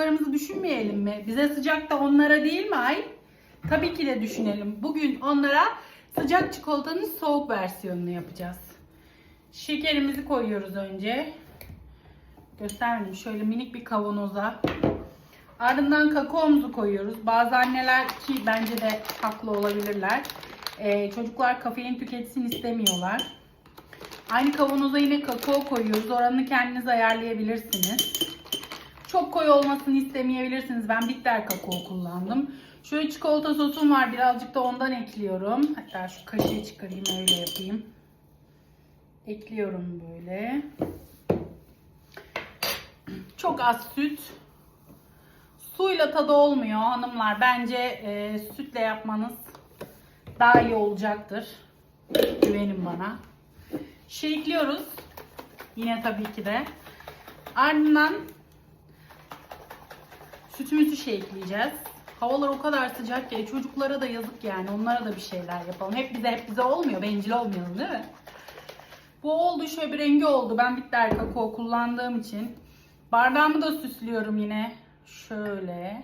çocuklarımızı düşünmeyelim mi? Bize sıcak da onlara değil mi ay? Tabii ki de düşünelim. Bugün onlara sıcak çikolatanın soğuk versiyonunu yapacağız. Şekerimizi koyuyoruz önce. Göstermedim. Şöyle minik bir kavanoza. Ardından kakaomuzu koyuyoruz. Bazı anneler ki bence de haklı olabilirler. Ee, çocuklar kafein tüketsin istemiyorlar. Aynı kavanoza yine kakao koyuyoruz. Oranını kendiniz ayarlayabilirsiniz. Çok koyu olmasını istemeyebilirsiniz. Ben bitter kakao kullandım. Şöyle çikolata sosum var. Birazcık da ondan ekliyorum. Hatta şu kaşığı çıkarayım öyle yapayım. Ekliyorum böyle. Çok az süt. Suyla tadı olmuyor hanımlar. Bence e, sütle yapmanız daha iyi olacaktır. Güvenin bana. Şirikliyoruz. Yine tabii ki de. Ardından sütümüzü şekleyeceğiz. Havalar o kadar sıcak ki çocuklara da yazık yani. Onlara da bir şeyler yapalım. Hep bize hep bize olmuyor. Bencil olmayalım değil mi? Bu oldu. Şöyle bir rengi oldu. Ben bitter kakao kullandığım için. Bardağımı da süslüyorum yine. Şöyle.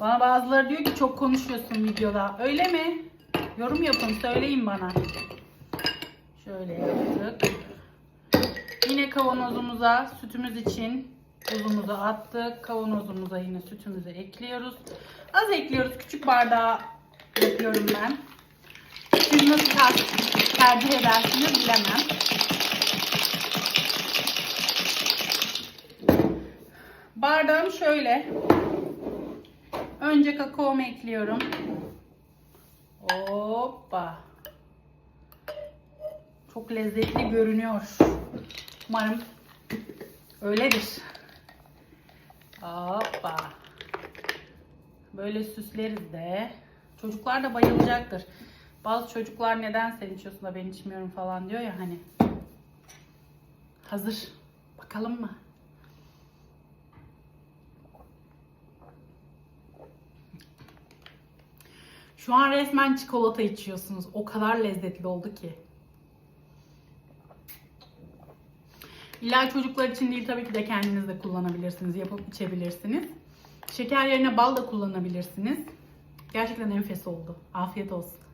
Bana bazıları diyor ki çok konuşuyorsun videoda. Öyle mi? Yorum yapın söyleyin bana. Şöyle yaptık. Yine kavanozumuza sütümüz için tuzumuzu attık. Kavanozumuza yine sütümüzü ekliyoruz. Az ekliyoruz. Küçük bardağı yapıyorum ben. Siz nasıl ter- tercih edersiniz bilemem. Bardağım şöyle. Önce kakaomu ekliyorum. Hoppa. Çok lezzetli görünüyor. Umarım öyledir. Hoppa. Böyle süsleriz de. Çocuklar da bayılacaktır. Bazı çocuklar neden sen içiyorsun da ben içmiyorum falan diyor ya hani. Hazır. Bakalım mı? Şu an resmen çikolata içiyorsunuz. O kadar lezzetli oldu ki. İlla çocuklar için değil tabii ki de kendiniz de kullanabilirsiniz. Yapıp içebilirsiniz. Şeker yerine bal da kullanabilirsiniz. Gerçekten enfes oldu. Afiyet olsun.